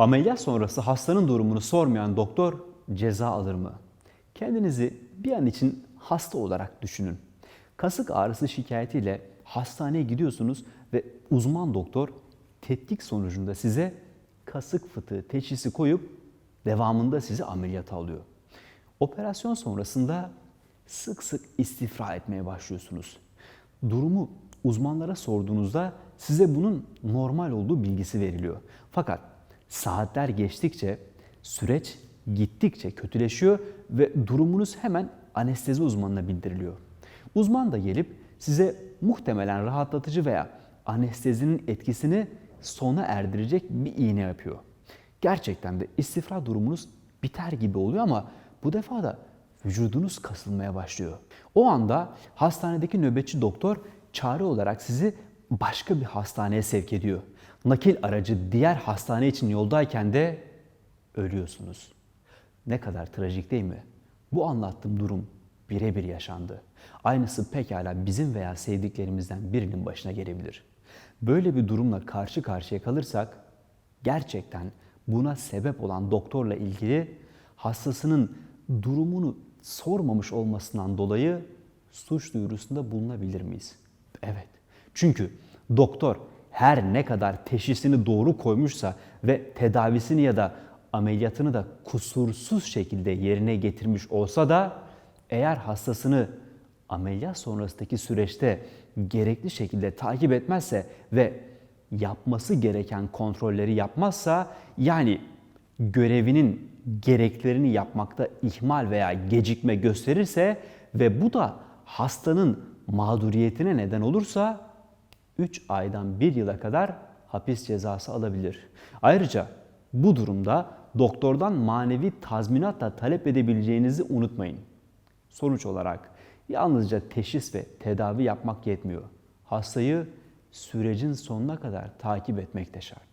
Ameliyat sonrası hastanın durumunu sormayan doktor ceza alır mı? Kendinizi bir an için hasta olarak düşünün. Kasık ağrısı şikayetiyle hastaneye gidiyorsunuz ve uzman doktor tetkik sonucunda size kasık fıtığı teşhisi koyup devamında sizi ameliyata alıyor. Operasyon sonrasında sık sık istifra etmeye başlıyorsunuz. Durumu uzmanlara sorduğunuzda size bunun normal olduğu bilgisi veriliyor. Fakat saatler geçtikçe süreç gittikçe kötüleşiyor ve durumunuz hemen anestezi uzmanına bildiriliyor. Uzman da gelip size muhtemelen rahatlatıcı veya anestezinin etkisini sona erdirecek bir iğne yapıyor. Gerçekten de istifra durumunuz biter gibi oluyor ama bu defa da vücudunuz kasılmaya başlıyor. O anda hastanedeki nöbetçi doktor çare olarak sizi başka bir hastaneye sevk ediyor. Nakil aracı diğer hastane için yoldayken de ölüyorsunuz. Ne kadar trajik değil mi? Bu anlattığım durum birebir yaşandı. Aynısı pekala bizim veya sevdiklerimizden birinin başına gelebilir. Böyle bir durumla karşı karşıya kalırsak gerçekten buna sebep olan doktorla ilgili hastasının durumunu sormamış olmasından dolayı suç duyurusunda bulunabilir miyiz? Evet. Çünkü doktor her ne kadar teşhisini doğru koymuşsa ve tedavisini ya da ameliyatını da kusursuz şekilde yerine getirmiş olsa da eğer hastasını ameliyat sonrasındaki süreçte gerekli şekilde takip etmezse ve yapması gereken kontrolleri yapmazsa yani görevinin gereklerini yapmakta ihmal veya gecikme gösterirse ve bu da hastanın mağduriyetine neden olursa 3 aydan 1 yıla kadar hapis cezası alabilir. Ayrıca bu durumda doktordan manevi tazminat da talep edebileceğinizi unutmayın. Sonuç olarak yalnızca teşhis ve tedavi yapmak yetmiyor. Hastayı sürecin sonuna kadar takip etmek de şart.